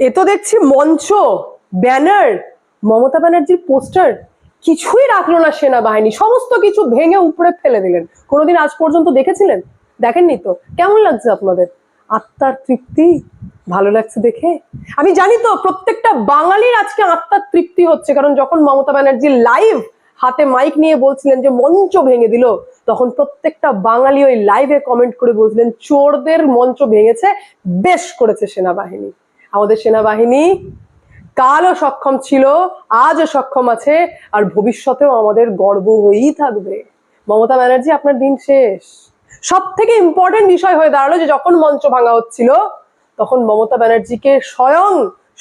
এ তো দেখছি মঞ্চ, ব্যানার, মমতা ব্যানার্জির পোস্টার, কিছুই রাখল না সেনাবাহিনী, সমস্ত কিছু ভেঙে উপরে ফেলে দিলেন। কোনোদিন আজ পর্যন্ত দেখেছিলেন? দেখেননি তো? কেমন লাগছে আপনাদের? আত্মার তৃপ্তি? ভালো লাগছে দেখে? আমি জানি তো, প্রত্যেকটা বাঙালির আজকে আত্মার তৃপ্তি হচ্ছে, কারণ যখন মমতা ব্যানার্জি লাইভ হাতে মাইক নিয়ে বলছিলেন যে মঞ্চ ভেঙে দিল, তখন প্রত্যেকটা বাঙালি ওই লাইভে কমেন্ট করে বলছিলেন, চোরদের মঞ্চ ভেঙেছে, বেশ করেছে সেনাবাহিনী। আমাদের সেনাবাহিনী কালও সক্ষম ছিল, আজও সক্ষম আছে, আর ভবিষ্যতেও আমাদের গর্ব হয়েই থাকবে। মমতা ব্যানার্জি, আপনার দিন শেষ। সব থেকে ইম্পর্টেন্ট বিষয় হয়ে দাঁড়াল যে যখন মঞ্চ ভাঙা হচ্ছিল, তখন মমতা ব্যানার্জিকে স্বয়ং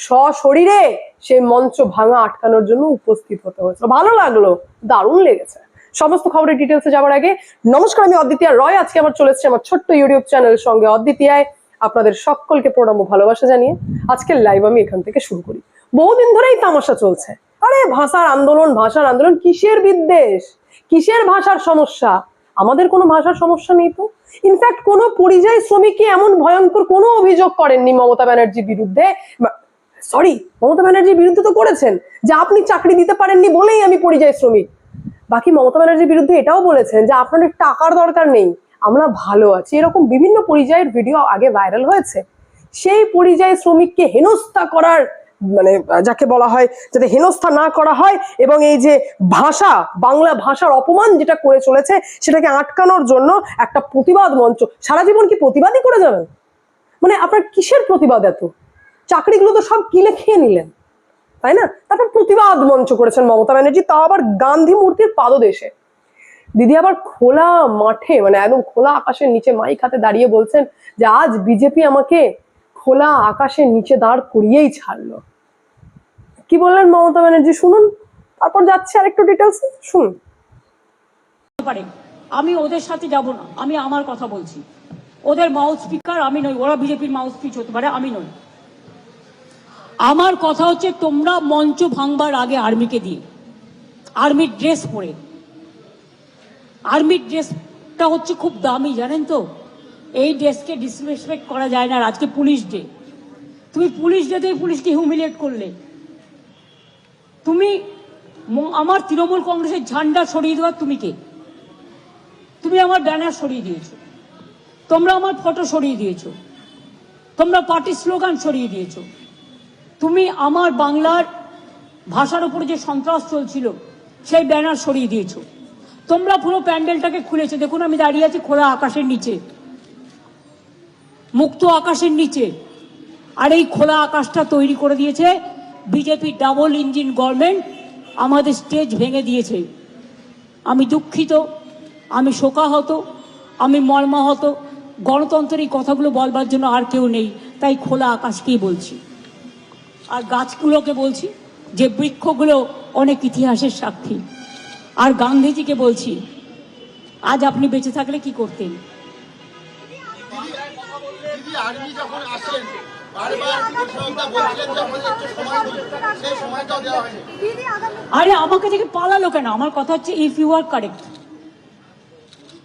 সশরীরে সেই মঞ্চ ভাঙা আটকানোর জন্য উপস্থিত হতে হয়েছিল। ভালো লাগল, দারুণ লেগেছে। সমস্ত খবরের ডিটেলসে যাওয়ার আগে, নমস্কার, আমি অদ্বিতীয় রয়। আজকে আমার চলে এসেছি আমার ছোট্ট ইউটিউব চ্যানেলের সঙ্গে। অদ্বিতীয়ায় আপনাদের সকলকে প্রণাম ভালোবাসা জানিয়ে আজকের লাইভ আমি এখান থেকে শুরু করি। বহুদিন ধরেই তামাশা চলছে। আরে, ভাষার আন্দোলন ভাষার আন্দোলন কিসের বিদ্বেষ? কিসের ভাষার সমস্যা? আমাদের কোনো ভাষার সমস্যা নেই তো? ইনফ্যাক্ট কোনো পরিযায়ী শ্রমিককে এমন ভয়ঙ্কর কোনো অভিযোগ করেননি মমতা ব্যানার্জির বিরুদ্ধে। সরি মমতা ব্যানার্জির বিরুদ্ধে তো করেছেন, যে আপনি চাকরি দিতে পারেননি বলেই আমি পরিযায়ী শ্রমিক। বাকি মমতা ব্যানার্জির বিরুদ্ধে এটাও বলেছেন যে আপনাদের টাকার দরকার নেই। আমরা ভালো আছি। এরকম বিভিন্ন পরিযায়ের ভিডিও আগে ভাইরাল হয়েছে। সেই পরিযায়ী শ্রমিককে হেনস্থা করার মানে যাকে বলা হয়, যাতে হেনস্থা না করা হয় এবং এই যে ভাষা, বাংলা ভাষার অপমান যেটা করে চলেছে, সেটাকে আটকানোর জন্য একটা প্রতিবাদ মঞ্চ। সারা জীবন কি প্রতিবাদই করে যাবেন? মানে আপনার কিসের প্রতিবাদ এত? চাকরিগুলো তো সব কিলে খেয়ে নিলেন, তাই না? তারপর প্রতিবাদ মঞ্চ করেছেন মমতা ব্যানার্জি, তাও আবার গান্ধী মূর্তির পাদদেশে। দিদি আবার খোলা মাঠে মানে একদম খোলা আকাশের নিচে মাইক হাতে দাঁড়িয়ে বলছেন যে, আজ বিজেপি আমাকে খোলা আকাশের নিচে দাঁড় করিয়েই ছাড়লো। কি বললেন মমতা ব্যানার্জি? শুনুন, তারপর যাচ্ছে আরেকটু ডিটেলস শুনুন। আমি ওদের সাথে যাব না, আমি আমার কথা বলছি। ওদের মাউথ স্পিকার আমি নই, ওরা বিজেপির মাউথ স্পিচ হতে পারে, আমি নই। আমার কথা হচ্ছে তোমরা মঞ্চ ভাঙবার আগে আর্মিকে দিয়ে আর্মির ড্রেস পরে। আর্মির ড্রেসটা হচ্ছে খুব দামি, জানেন তো? এই ড্রেসকে ডিসরেসপেক্ট করা যায় না আজকে পুলিশ ডে তুমি পুলিশ ডেতেই পুলিশকে হিউমিলিয়েট করলে। তুমি আমার তৃণমূল কংগ্রেসের ঝান্ডা সরিয়ে দেওয়ার তুমি কে? তুমি আমার ব্যানার সরিয়ে দিয়েছ। তোমরা আমার ফটো সরিয়ে দিয়েছ। তোমরা পার্টি স্লোগান সরিয়ে দিয়েছ। তুমি আমার বাংলার ভাষার উপরে যে সন্ত্রাস চলছিল, সেই ব্যানার সরিয়ে দিয়েছ। তোমরা পুরো প্যান্ডেলটাকে খুলেছো। দেখুন, আমি দাঁড়িয়ে আছি খোলা আকাশের নিচে। মুক্ত আকাশের নিচে। আর এই খোলা আকাশটা তৈরি করে দিয়েছে বিজেপি ডাবল ইঞ্জিন গভর্নমেন্ট। আমাদের স্টেজ ভেঙে দিয়েছে। আমি দুঃখিত, আমি শোকাহত, আমি মর্মাহত। গণতন্ত্রের এই কথাগুলো বলবার জন্য আর কেউ নেই। তাই খোলা আকাশকেই বলছি। আর গাছগুলোকে বলছি যে বৃক্ষগুলো অনেক ইতিহাসের সাক্ষী। আর গান্ধীজিকে বলছি আজ আপনি বেঁচে থাকলে কি করতেন? দিন আরে আমাকে থেকে পালালো কেন? আমার কথা হচ্ছে if you are correct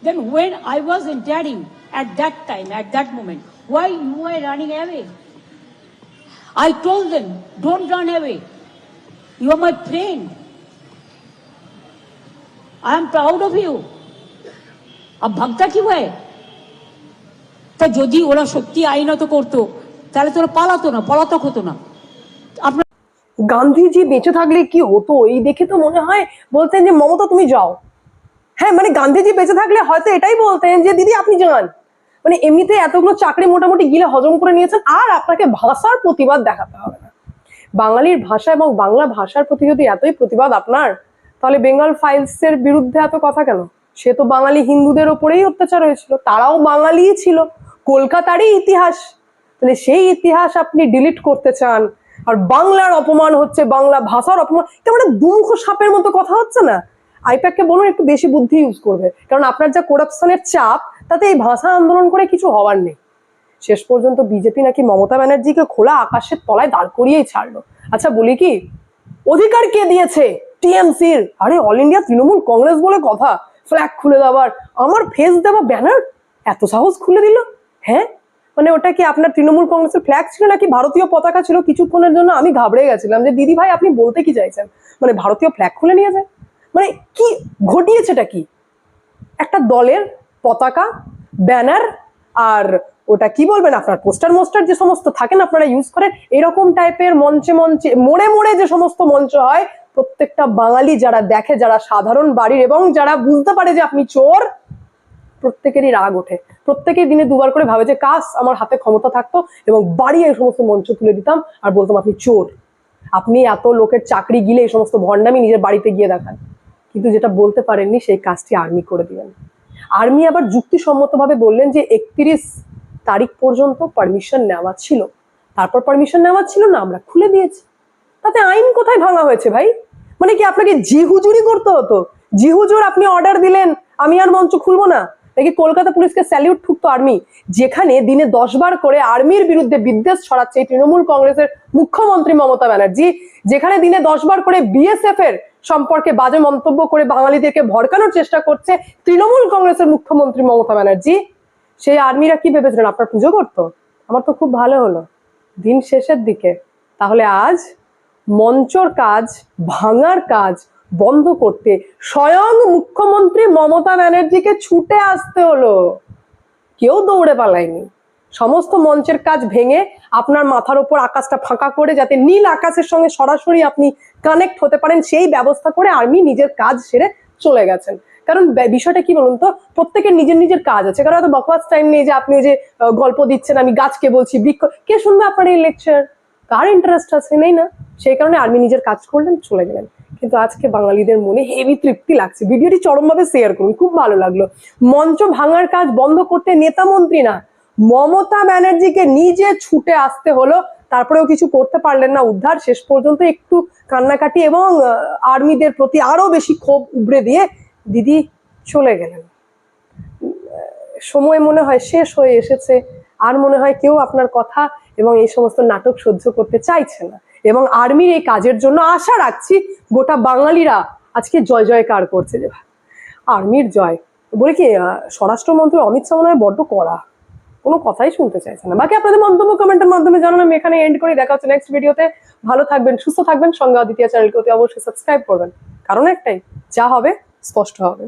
then when I was entering at that time at that moment why you are running away I told them don't run away you are my friend I am proud of you अब ভাগতা কি হয় তা যদি ওরা সত্যি আইনত করতো তাহলে তোরা পালাতো না পলাতক হতো না আপনার গান্ধীজি বেঁচে থাকলে কি হতো এই দেখে তো মনে হয় বলতেন যে মমতা তুমি যাও হ্যাঁ মানে গান্ধীজি বেঁচে থাকলে হয়তো এটাই বলতেন যে দিদি আপনি যান মানে এমনিতে এতগুলো চাকরি মোটামুটি গিলে হজম করে নিয়েছেন আর আপনাকে ভাষার প্রতিবাদ দেখাতে হবে না বাঙালির ভাষা এবং বাংলা ভাষার প্রতি যদি এতই প্রতিবাদ আপনার তাহলে বেঙ্গল ফাইলসের বিরুদ্ধে এত কথা কেন? সে তো বাঙালি হিন্দুদের ওপরেই অত্যাচার হয়েছিল, তারাও বাঙালিই ছিল, কলকাতারই ইতিহাস। তাহলে সেই ইতিহাস আপনি ডিলিট করতে চান, আর বাংলার অপমান হচ্ছে, বাংলা ভাষার অপমান, কেমন দুমুখ সাপের মতো কথা হচ্ছে না? আইপ্যাককে বলুন, একটু বেশি বুদ্ধি ইউজ করবে, কারণ আপনার যা করাপশনের চাপ, তাতে এই ভাষা আন্দোলন করে কিছু হওয়ার নেই। শেষ পর্যন্ত বিজেপি নাকি মমতা ব্যানার্জিকে খোলা আকাশের তলায় দাঁড় করিয়েই ছাড়লো। আচ্ছা বলি কি? অধিকার কে দিয়েছে? টিএমসির আরে অল ইন্ডিয়া তৃণমূল কংগ্রেস বলে কথা। ফ্ল্যাগ খুলে দেওয়ার। আমার ফেস দেওয়া ব্যানার এত সাহস খুলে দিল? হ্যাঁ? মানে ওটা কি আপনার তৃণমূল কংগ্রেসের ফ্ল্যাগ ছিল নাকি ভারতীয় পতাকা ছিল কিছুক্ষণের জন্য? আমি ঘাবড়ে গেছিলাম যে, দিদি ভাই, আপনি বলতে কি চাইছেন? মানে ভারতীয় ফ্ল্যাগ খুলে নিয়ে যায়। মানে কি ঘটিয়েছেটা কি? একটা দলের পতাকা ব্যানার আর ওটা কি বলবেন আপনার? পোস্টার মোস্টার যে সমস্ত থাকেন আপনারা ইউজ করেন, এরকম টাইপের মঞ্চে মঞ্চে, মোড়ে মোড়ে যে সমস্ত মঞ্চ হয় প্রত্যেকটা বাঙালি যারা দেখে, যারা সাধারণ বাড়ির এবং যারা বুঝতে পারে যে আপনি চোর, প্রত্যেকেরই রাগ ওঠে। প্রত্যেকেই দিনে দুবার করে ভাবে যে কাজ আমার হাতে ক্ষমতা থাকতো এবং বাড়িয়ে এই সমস্ত মঞ্চ তুলে দিতাম আর বলতাম, আপনি চোর। আপনি এত লোকের চাকরি গিলে এই সমস্ত ভণ্ডামি নিজের বাড়িতে গিয়ে দেখান। কিন্তু যেটা বলতে পারেননি, সেই কাজটি আর্মি করে দিলেন। আর্মি আবার যুক্তিসম্মতভাবে বললেন যে, একত্রিশ তারিখ পর্যন্ত পারমিশন নেওয়া ছিল। তারপর পারমিশন নেওয়া ছিল না, আমরা খুলে দিয়েছি। তাতে আইন কোথায় ভাঙা হয়েছে ভাই? মানে কি আপনাকে জি হুজুরি করতে হতো? জি হুজুর আপনি অর্ডার দিলেন, আমি আর মঞ্চ খুলবো না। নাকি কলকাতা পুলিশকে স্যালিউট ঠুকতো আর্মি যেখানে দিনে দশ বার করে আর্মির বিরুদ্ধে বিদ্বেষ ছড়াচ্ছে তৃণমূল কংগ্রেসের মুখ্যমন্ত্রী মমতা ব্যানার্জি। যেখানে দিনে দশ বার করে বিএসএফ এর সম্পর্কে বাজে মন্তব্য করে বাঙালিদেরকে ভড়কানোর চেষ্টা করছে তৃণমূল কংগ্রেসের মুখ্যমন্ত্রী মমতা ব্যানার্জি। সেই আর্মিরা কি ভেবেছিলেন? আপনার পুজো করতো? আমার তো খুব ভালো হলো। দিন শেষের দিকে। তাহলে আজ মঞ্চর কাজ, ভাঙার কাজ বন্ধ করতে স্বয়ং মুখ্যমন্ত্রী মমতা ব্যানার্জিকে ছুটে আসতে হলো। কেউ দৌড়ে পালায়নি। সমস্ত মঞ্চের কাজ ভেঙে আপনার মাথার ওপর আকাশটা ফাঁকা করে যাতে নীল আকাশের সঙ্গে সরাসরি আপনি কানেক্ট হতে পারেন, সেই ব্যবস্থা করে আর্মি নিজের কাজ সেরে চলে গেছেন। কারণ বিষয়টা কি বলুন তো? প্রত্যেকের নিজের নিজের কাজ আছে। কারণ এত বকওয়াস টাইম নেই যে আপনি যে গল্প দিচ্ছেন, আমি গাছকে বলছি, বৃক্ষ কে শুনবে আপনার এই লেকচার কার ইন্টারেস্ট আছে? নেই না। সেই কারণে আর্মি নিজের কাজ করলেন, চলে গেলেন। কিন্তু আজকে বাঙালিদের মনে হেভি তৃপ্তি লাগছে। ভিডিওটি চরমভাবে শেয়ার করুন, খুব ভালো লাগল। মঞ্চ ভাঙার কাজ বন্ধ করতে নেতা মন্ত্রী না, মমতা ব্যানার্জিকে নিজে ছুটে আসতে হলো। তারপরেও কিছু করতে পারলেন না, উদ্ধার শেষ পর্যন্ত একটু কান্নাকাটি এবং আর্মিদের প্রতি আরও বেশি ক্ষোভ উবড়ে দিয়ে দিদি চলে গেলেন। সময় মনে হয় শেষ হয়ে এসেছে। আর মনে হয় কেউ আপনার কথা এবং এই সমস্ত নাটক সহ্য করতে চাইছে না। এবং আর্মির এই কাজের জন্য আশা রাখছি গোটা বাঙালিরা আজকে জয় জয়কার করছে যে আর্মির জয়। বলি কি স্বরাষ্ট্রমন্ত্রী অমিত শাহ হয় বড্ড করা কোনো কথাই শুনতে চাইছে না। বাকি আপনাদের মন্তব্য কমেন্টের মাধ্যমে জানান, আমি এখানে এন্ড করে। দেখা হচ্ছে নেক্সট ভিডিওতে ভালো থাকবেন, সুস্থ থাকবেন। সঙ্গে অদ্বিতীয় চ্যানেলকে অতি অবশ্যই সাবস্ক্রাইব করবেন। কারণ একটাই, যা হবে, স্পষ্ট হবে।